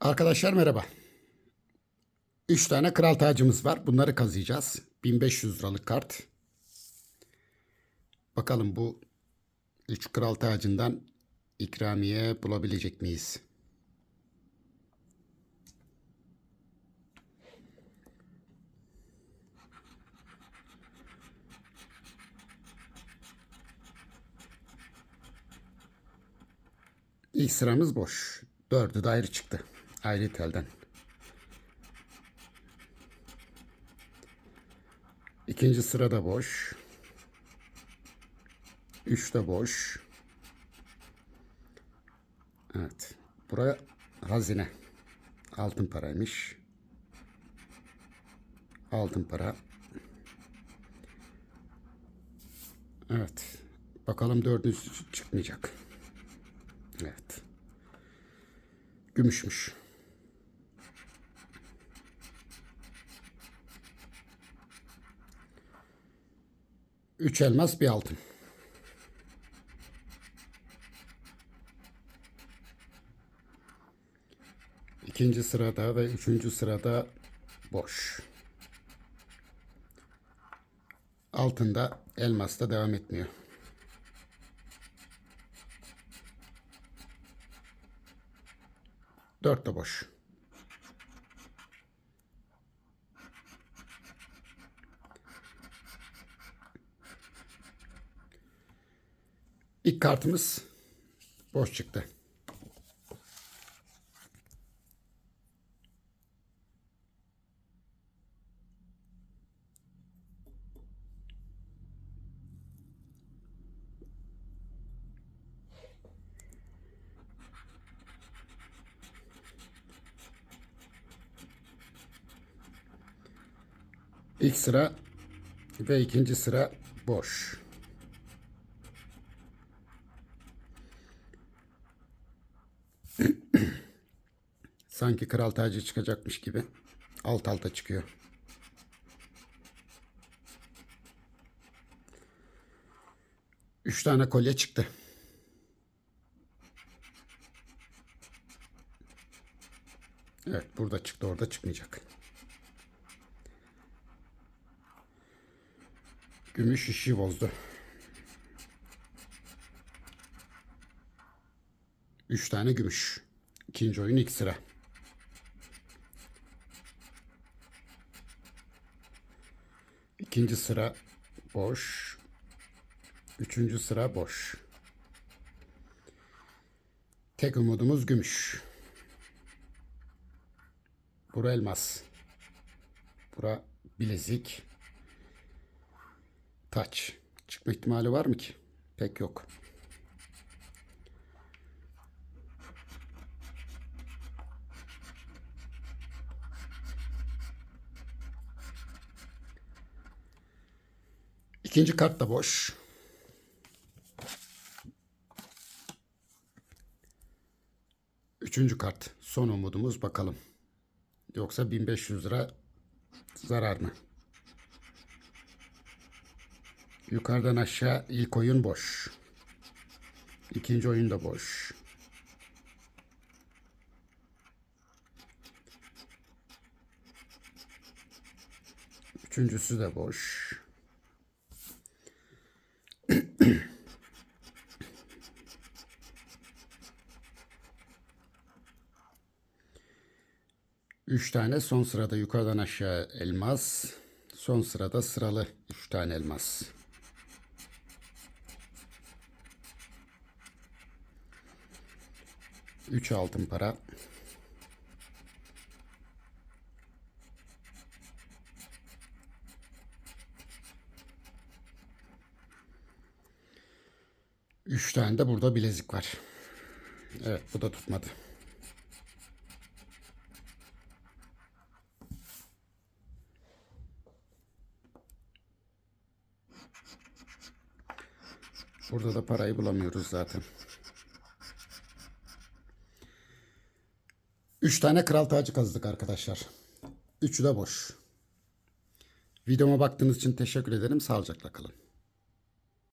Arkadaşlar merhaba. 3 tane kral tacımız var. Bunları kazıyacağız. 1500 liralık kart. Bakalım bu 3 kral tacından ikramiye bulabilecek miyiz? İlk sıramız boş. Dördü de ayrı çıktı. Ayrı telden. İkinci sırada boş. Üç de boş. Evet. Buraya hazine. Altın paraymış. Altın para. Evet. Bakalım dördüncüsü çıkmayacak. Evet. Gümüşmüş. Üç elmas bir altın. İkinci sırada ve üçüncü sırada boş. Altında elmasta devam etmiyor. Dört de boş. İlk kartımız boş çıktı. İlk sıra ve ikinci sıra boş. Sanki kral tacı çıkacakmış gibi alt alta çıkıyor. Üç tane kolye çıktı. Evet burada çıktı orada çıkmayacak. Gümüş işi bozdu. Üç tane gümüş. İkinci oyun ilk sıra. İkinci sıra boş. Üçüncü sıra boş. Tek umudumuz gümüş. Bura elmas. Bura bilezik. Taç. Çıkma ihtimali var mı ki? Pek yok. İkinci kart da boş. Üçüncü kart. Son umudumuz bakalım. Yoksa 1500 lira zarar mı? Yukarıdan aşağı ilk oyun boş. İkinci oyun da boş. Üçüncüsü de boş. Üç tane son sırada yukarıdan aşağı elmas. Son sırada sıralı üç tane elmas. Üç altın para. Üç tane de burada bilezik var. Evet bu da tutmadı. Burada da parayı bulamıyoruz zaten. Üç tane kral tacı kazdık arkadaşlar. Üçü de boş. Videoma baktığınız için teşekkür ederim. Sağlıcakla kalın.